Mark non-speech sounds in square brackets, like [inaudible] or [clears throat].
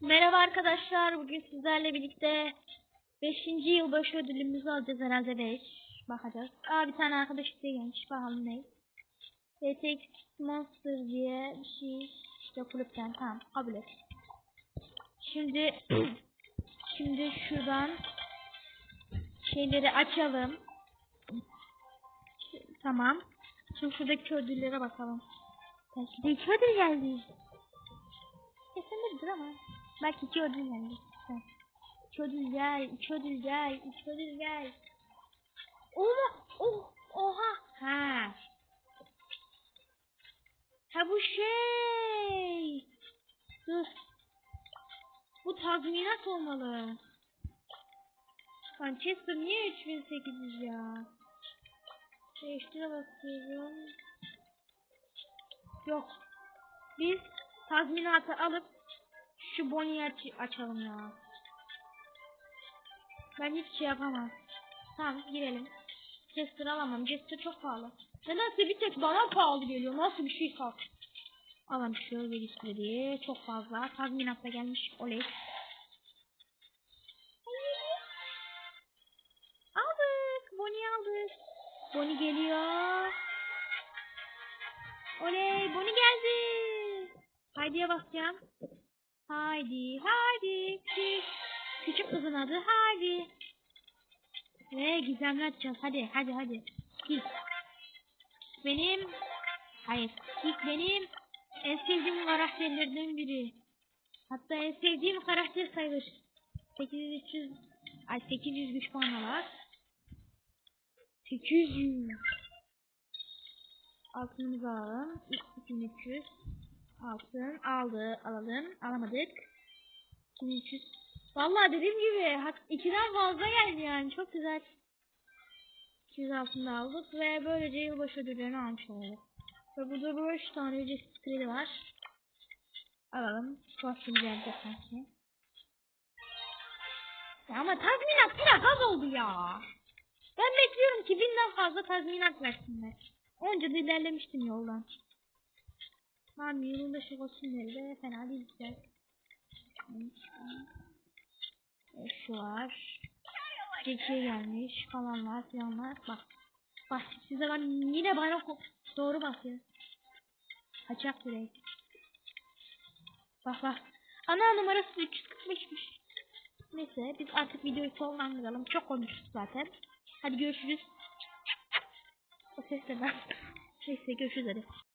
Merhaba arkadaşlar. Bugün sizlerle birlikte 5. yılbaşı ödülümüzü alacağız herhalde 5. Bakacağız. Aa bir tane arkadaş isteği gelmiş. Bakalım ne? VTX Monster diye bir şey işte kulüpten tamam kabul et. Şimdi [clears throat] şimdi şuradan şeyleri açalım. Tamam. Şimdi şuradaki ödüllere bakalım. Belki de iki ödül geldi. Kesinlikle ama. Belki iki ödül geldi. İki ödül gel, iki ödül gel, iki ödül gel. Oha, oh, oha. Ha. Ha bu şey. Dur. Bu tazminat olmalı. Manchester niye 3800 ya? Değiştire basıyorum. Yok. Biz tazminatı alıp şu Bonnie'yi aç açalım ya. Ben hiç şey yapamam. Tamam girelim. Jester alamam. Jester çok pahalı. Nedense bir tek bana pahalı geliyor. Nasıl bir şey sat? Alalım şöyle listeli. Çok fazla. Tazminat da gelmiş. Oley. Aldık. Bonnie aldık. Bonnie geliyor. Oley. Bonnie geldi. Haydi'ye basacağım. Haydi, haydi. Küçük, kızın adı Haydi. Ve gizemli açacağız. Hadi, hadi, hadi. Kik. Benim, hayır, Kik benim en sevdiğim karakterlerden biri. Hatta en sevdiğim karakter sayılır. 8300, ay 800 güç puanı var. 800. Altınımızı alalım. 2300. Altın aldı alalım alamadık. 2300. Vallahi dediğim gibi ikiden fazla geldi yani çok güzel. 200 altın da aldık ve böylece yılbaşı ödüllerini almış olduk. Ve burada böyle 3 tane ücretsiz kredi var. Alalım. Çok güzeldi sanki. Ya ama tazminat biraz az oldu ya. Ben bekliyorum ki binden fazla tazminat versinler. Onca da ilerlemiştim yoldan. Tamam yılında şakasın de fena değil güzel. E, Şu var. Geçiye gelmiş falan var filanlar. Bak. Bak size ben yine bana doğru bakıyor. Kaçak direkt. Bak bak. Ana numarası 345'miş. Neyse biz artık videoyu sonlandıralım. Çok konuştuk zaten. Hadi görüşürüz. O ses de ben. [laughs] Neyse görüşürüz hadi.